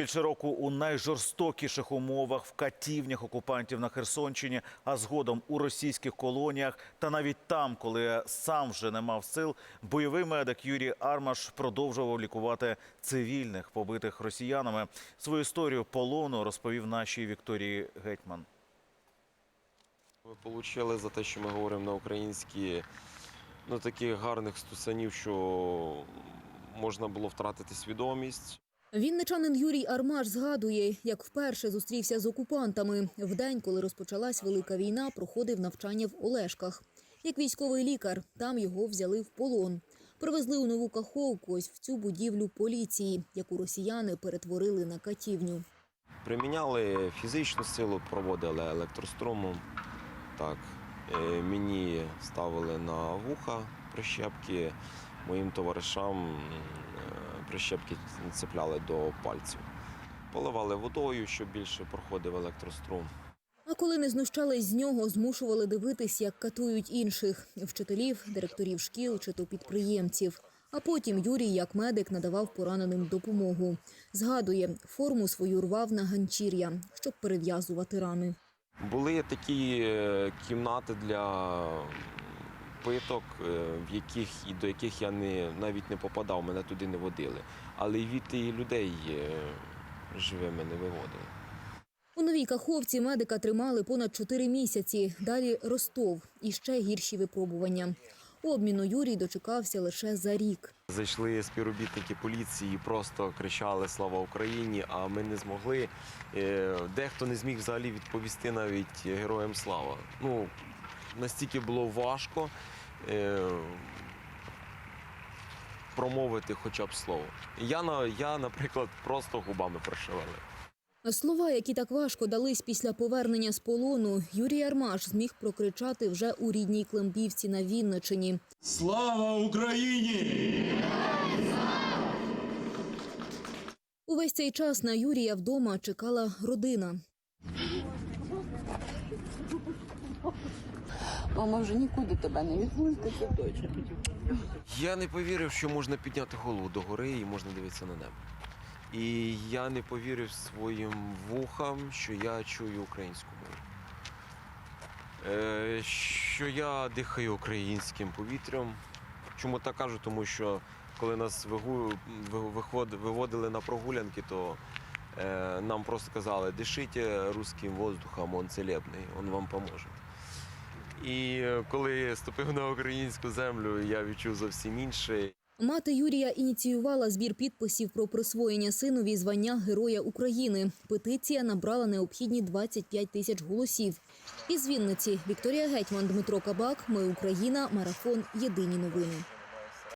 Більше року у найжорстокіших умовах в катівнях окупантів на Херсонщині, а згодом у російських колоніях, та навіть там, коли сам вже не мав сил, бойовий медик Юрій Армаш продовжував лікувати цивільних, побитих росіянами. Свою історію полону розповів нашій Вікторії Гетьман. Ми отримали за те, що ми говоримо на українській, ну таких гарних стусанів, що можна було втратити свідомість. Вінничанин Юрій Армаш згадує, як вперше зустрівся з окупантами. В день, коли розпочалась велика війна, проходив навчання в Олешках. Як військовий лікар, там його взяли в полон. Привезли у нову Каховку, ось в цю будівлю поліції, яку росіяни перетворили на катівню. Приміняли фізичну силу, проводили електрострумом. Так, е, мені ставили на вуха прищепки, моїм товаришам е, прищепки цепляли до пальців. Поливали водою, щоб більше проходив електрострум. А коли не знущались з нього, змушували дивитись, як катують інших вчителів, директорів шкіл чи то підприємців. А потім Юрій, як медик, надавав пораненим допомогу. Згадує, форму свою рвав на ганчір'я, щоб перев'язувати рани. Були такі е, кімнати для питок, е, в яких і до яких я не навіть не попадав, мене туди не водили. Але й від і людей е, живими не виводили. У новій Каховці медика тримали понад чотири місяці. Далі Ростов і ще гірші випробування. Обміну Юрій дочекався лише за рік. Зайшли співробітники поліції, просто кричали Слава Україні! А ми не змогли. Е, Дехто не зміг взагалі відповісти навіть героям слава. Ну настільки було важко е, промовити хоча б слово. Я, на- я, наприклад, просто губами прошивали. Слова, які так важко дались після повернення з полону, Юрій Армаш зміг прокричати вже у рідній Клембівці на Вінничині. Слава Україні! Увесь цей час на Юрія вдома чекала родина. Мама вже нікуди тебе не відпустить, точно. Я не повірив, що можна підняти голову догори і можна дивитися на небо. І я не повірив своїм вухам, що я чую українську мову. Е, що я дихаю українським повітрям. Чому так кажу? Тому що коли нас вигу- виводили на прогулянки, то е, нам просто казали, дишите русським воздухом, он целебний, він вам поможе. І е, коли я ступив на українську землю, я відчув зовсім інше. Мати Юрія ініціювала збір підписів про присвоєння синові звання Героя України. Петиція набрала необхідні 25 тисяч голосів. Із Вінниці Вікторія Гетьман, Дмитро Кабак. Ми Україна. Марафон. Єдині новини.